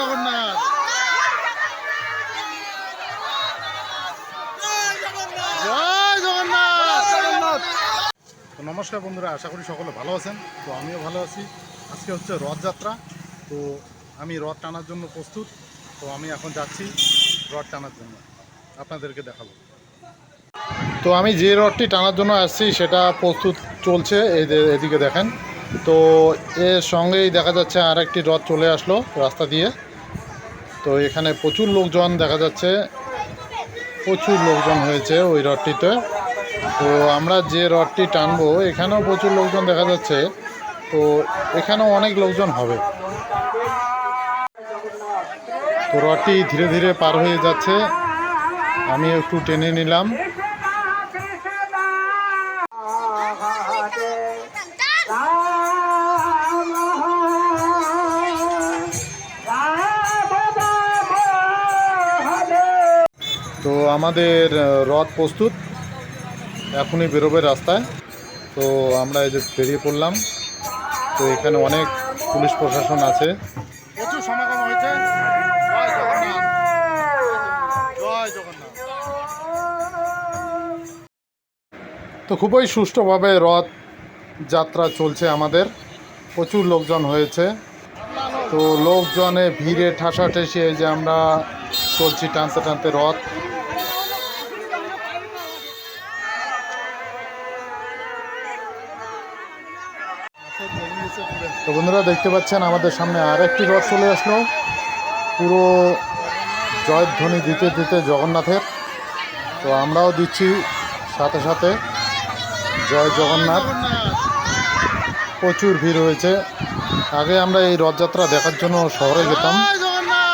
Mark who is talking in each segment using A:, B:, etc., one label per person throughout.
A: জগন্নাথ। জয় জগন্নাথ। তো নমস্কার বন্ধুরা আশা করি সকলে ভালো আছেন। তো আমিও ভালো আছি। আজকে হচ্ছে রথযাত্রা। তো আমি রথ টানার জন্য প্রস্তুত। তো আমি এখন যাচ্ছি রথ টানার জন্য। আপনাদেরকে দেখাবো। তো আমি যে রথটি টানার জন্য আসছি সেটা প্রস্তুত চলছে। এদিকে দেখেন। তো এর সঙ্গেই দেখা যাচ্ছে আর একটি রথ চলে আসলো রাস্তা দিয়ে। তো এখানে প্রচুর লোকজন দেখা যাচ্ছে। প্রচুর লোকজন হয়েছে ওই রথটিতে তো আমরা যে রথটি টানবো, এখানেও প্রচুর লোকজন দেখা যাচ্ছে। তো এখানেও অনেক লোকজন হবে। তো রথটি ধীরে ধীরে পার হয়ে যাচ্ছে। আমি একটু টেনে নিলাম। আমাদের রথ প্রস্তুত। এখনই বেরোবে রাস্তায়। তো আমরা এই যে বেরিয়ে পড়লাম। তো এখানে অনেক পুলিশ প্রশাসন আছে। প্রচুর সমাগম হয়েছে। তো খুবই সুষ্ঠুভাবে রথ যাত্রা চলছে আমাদের। প্রচুর লোকজন হয়েছে। তো লোকজনে ভিড়ে ঠাসাঠাসি এই যে আমরা চলছি টানতে টানতে রথ। তো বন্ধুরা দেখতে পাচ্ছেন, আমাদের সামনে আর একটি রথ চলে আসলো। পুরো জয়ধ্বনি দিতে দিতে জগন্নাথের। তো আমরাও দিচ্ছি সাথে সাথে। জয় জগন্নাথ। প্রচুর ভিড় হয়েছে। আগে আমরা এই রথযাত্রা দেখার জন্য শহরে যেতাম।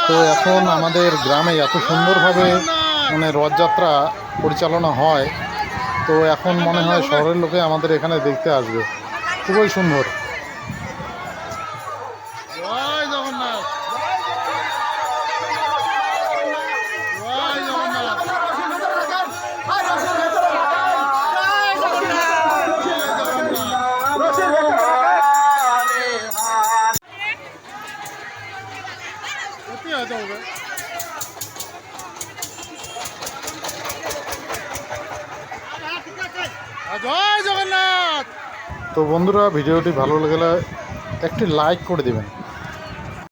A: তো এখন আমাদের গ্রামে এত সুন্দরভাবে মানে রথযাত্রা পরিচালনা হয়। তো এখন মনে হয় শহরের লোকে আমাদের এখানে দেখতে আসবে। খুবই সুন্দর। তো বন্ধুরা ভিডিওটি ভালো লাগলে একটি লাইক করে দিবেন।